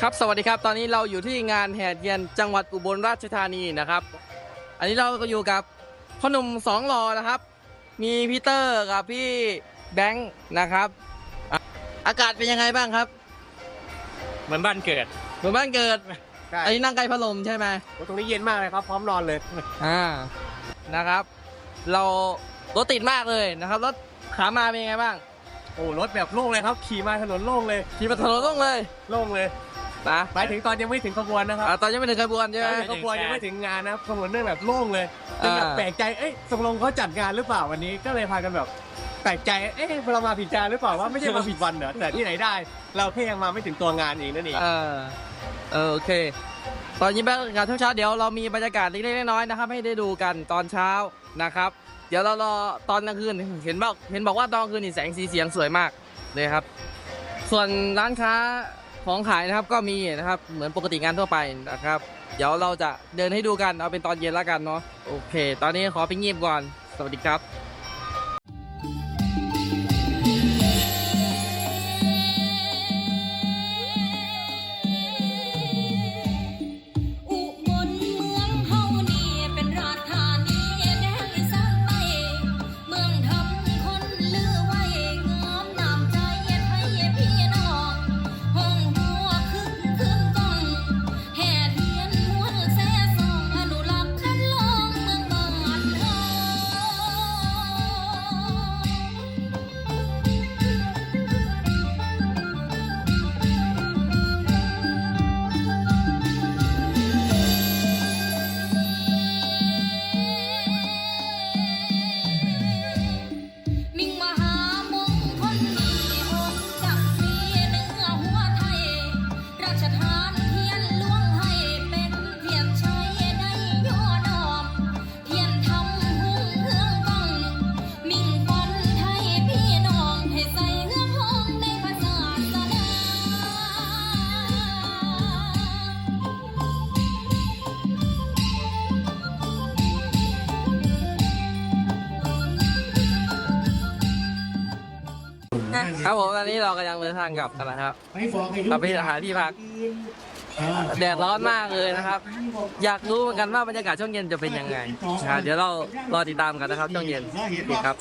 ครับสวัสดีครับ ตอนนี้เราอยู่ที่งานแห่เทียนจังหวัดอุบลราชธานีนะครับ อันนี้เราก็อยู่กับพ่อหนุ่มสองหลอนะครับ มีพีเตอร์กับพี่แบงค์นะครับอะอากาศเป็นยังไงบ้างครับเหมือนบ้านเกิดเหมือนบ้านเกิด ใช่อันนี้นั่งใกล้พัดลมใช่ไหมตรงนี้เย็นมากเลยครับ พร้อมนอนเลย อ่านะครับ เรารถติดมากเลยนะครับรถขามาเป็นยังไงบ้างโอ้รถแบบโล่งเลยครับ ขี่มาถนนโล่งเลยขี่มาถนนโล่งเลย โล่งเลย นะหมายถึงตอนยังไม่ถึงขบวนนะครับอ่าตอนยังไม่ถึงขบวนใช่ไหมขบวนยังไม่ถึงงานนะครับขบวนเนื่องแบบโล่งเลยจนแบบอ่าแปลกใจเอ้ยตกลงเขาจัดงานหรือเปล่าวันนี้ก็เลยพากันแบบแปลกใจเอ๊ะเรามาผิดงานหรือเปล่าว่าไม่ใช่มาผิดวันเหรอแต่ที่ไหนได้ เราแค่ยังมาไม่ถึงตัวงานเองนั่นเองเออเออโอเค ตอนนี้บรรยากาศช่วงเช้าเดี๋ยวเรามีบรรยากาศเล็กๆน้อยๆนะครับ ให้ได้ดูกันตอนเช้านะครับ เดี๋ยวเรารอตอนกลางคืนเห็นบอกเห็นบอกว่าตอนกลางคืนนี่แสงสีเสียงสวยมากเลยครับ ส่วนร้านค้า ของขายนะครับก็มีนะครับเหมือนปกติงานทั่วไปนะครับ เดี๋ยวเราจะเดินให้ดูกันเอาเป็นตอนเย็นแล้วกันเนาะโอเค ตอนนี้ขอไปงีบก่อน สวัสดีครับ ครับผมตอนนี้เรากำลังเดินทางกลับกันนะครับเราไปหาที่พักแดดร้อนมากเลยนะครับ อยากรู้เหมือนกันว่าบรรยากาศช่วงเย็นจะเป็นยังไงนะครับเดี๋ยวเรารอติดตามกันนะครับช่วงเย็นโอเคครับ